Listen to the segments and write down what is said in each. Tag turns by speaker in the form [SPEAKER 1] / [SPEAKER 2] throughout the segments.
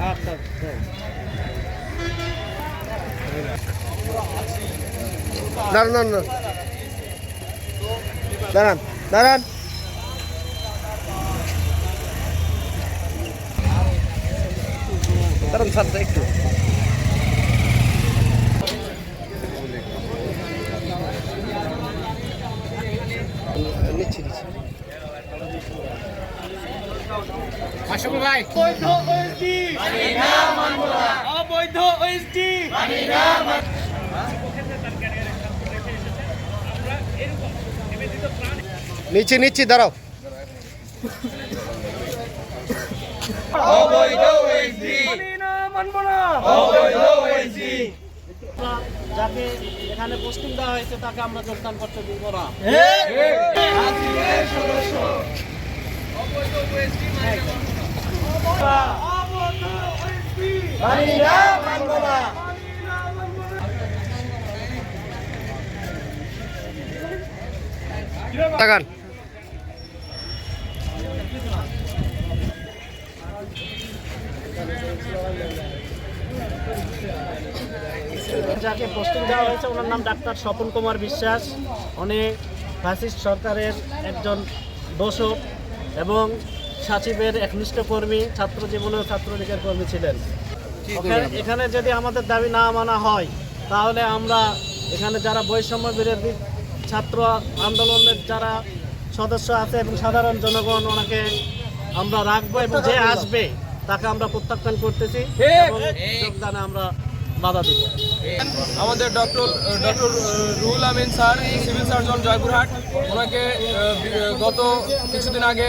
[SPEAKER 1] আচ্ছা
[SPEAKER 2] দাঁড়ান দাঁড়ান। দাঁড়ান দাঁড়ান। দাঁড়ান স্যার একটু।
[SPEAKER 1] আশাকুল ভাই। অবৈধ ওএসডি অবৈধ ওএসডি
[SPEAKER 2] নিচ্ছি নিচ্ছি দাঁড়াও।
[SPEAKER 1] মানি না মানব না অবৈধ ওএসডি যাকে এখানে পোস্টিং দেওয়া হয়েছে তাকে আমরা যোগদান করতে দিব না।
[SPEAKER 2] তাকান
[SPEAKER 1] যাকে পোস্টিং দেওয়া হয়েছে, ওনার নাম ডাক্তার স্বপন কুমার বিশ্বাস। উনি ফ্যাসিস্ট সরকারের একজন দোষক এবং সচিবের একনিষ্ঠ কর্মী ছাত্র জীবনেও ছাত্রলীগের কর্মী ছিলেন। এখানে যদি আমাদের দাবি না মানা হয় তাহলে আমরা এখানে যারা বৈষম্য বিরোধী ছাত্র আন্দোলনের যারা সদস্য আছে এবং সাধারণ জনগণ ওনাকে আমরা রাখব এবং যে আসবে তাকে আমরা প্রত্যাখ্যান করতেছি এবং যোগদানে আমরা বাধা দিব।
[SPEAKER 3] আমাদের doctor doctor Ruhul Amin sir, civil surgeon Joypurhat, ওনাকে গত কিছুদিন আগে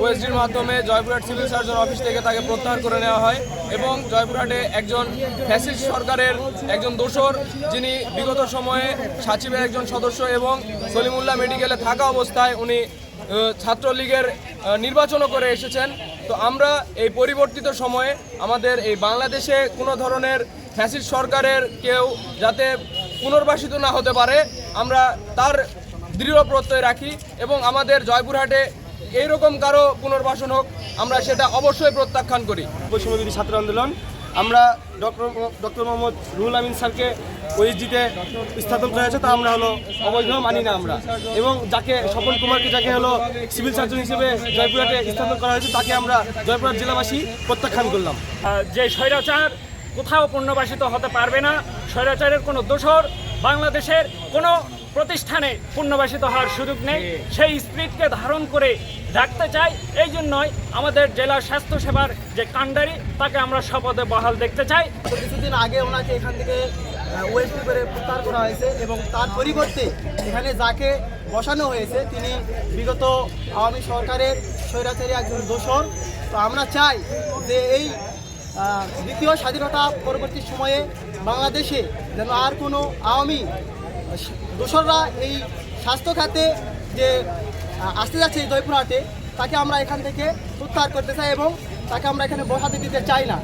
[SPEAKER 3] ওএসডির মাধ্যমে জয়পুরহাট সিভিল সার্জন অফিস থেকে তাকে প্রত্যাহার করে নেওয়া হয় এবং জয়পুরহাটে একজন ফ্যাসিস্ট সরকারের একজন দোসর যিনি বিগত সময়ে সাচিবের একজন সদস্য এবং সলিমুল্লাহ মেডিকেলে থাকা অবস্থায় উনি ছাত্রলীগের নির্বাচনও করে এসেছেন। তো আমরা এই পরিবর্তিত সময়ে আমাদের এই বাংলাদেশে কোনো ধরনের ফ্যাসিস্ট সরকারের কেউ যাতে পুনর্বাসিত না হতে পারে, আমরা তার দৃঢ় প্রত্যয় রাখি এবং আমাদের জয়পুরহাটে এইরকম কারও পুনর্বাসন হোক, আমরা সেটা অবশ্যই প্রত্যাখ্যান করি।
[SPEAKER 4] বৈষম্যবিরোধী ছাত্র আন্দোলন, আমরা ডক্টর ডক্টর মোহাম্মদ রুহুল আমিন স্যারকে ওএসডিতে স্থাপন করা হয়েছে তা আমরা হলো অবৈধ মানি না আমরা। এবং যাকে স্বপন কুমারকে যাকে হলো সিভিল সার্জন হিসেবে জয়পুরহাটে স্থাপন করা হয়েছে তাকে আমরা জয়পুরহাট জেলাবাসী প্রত্যাখ্যান করলাম।
[SPEAKER 5] যে স্বৈরাচার কোথাও পুনর্বাসিত হতে পারবে না স্বৈরাচারের কোনো দোষর বাংলাদেশের কোনো প্রতিষ্ঠানে পুনর্বাসিত হওয়ার সুযোগ নেই। সেই স্পিরিটকে ধারণ করে রাখতে চাই এই জন্যই আমাদের জেলার স্বাস্থ্যসেবার যে কাণ্ডারি তাকে আমরা শপথে বহাল দেখতে চাই।
[SPEAKER 6] কিছুদিন আগে ওনাকে এখান থেকে ওয়েস্ট করে প্রত্যাহার করা হয়েছে এবং তার পরিবর্তে এখানে যাকে বসানো হয়েছে, তিনি বিগত আওয়ামী সরকারের স্বৈরাচারী একজন দোসর তো আমরা চাই যে এই দ্বিতীয় স্বাধীনতা পরবর্তী সময়ে বাংলাদেশে যেন আর কোনো আওয়ামী দোসররা এই স্বাস্থ্য খাতে যে আসতে যাচ্ছে জয়পুরহাটে, তাকে আমরা এখান থেকে প্রত্যাহার করতে চাই এবং তাকে আমরা এখানে বসাতে দিতে চাই না।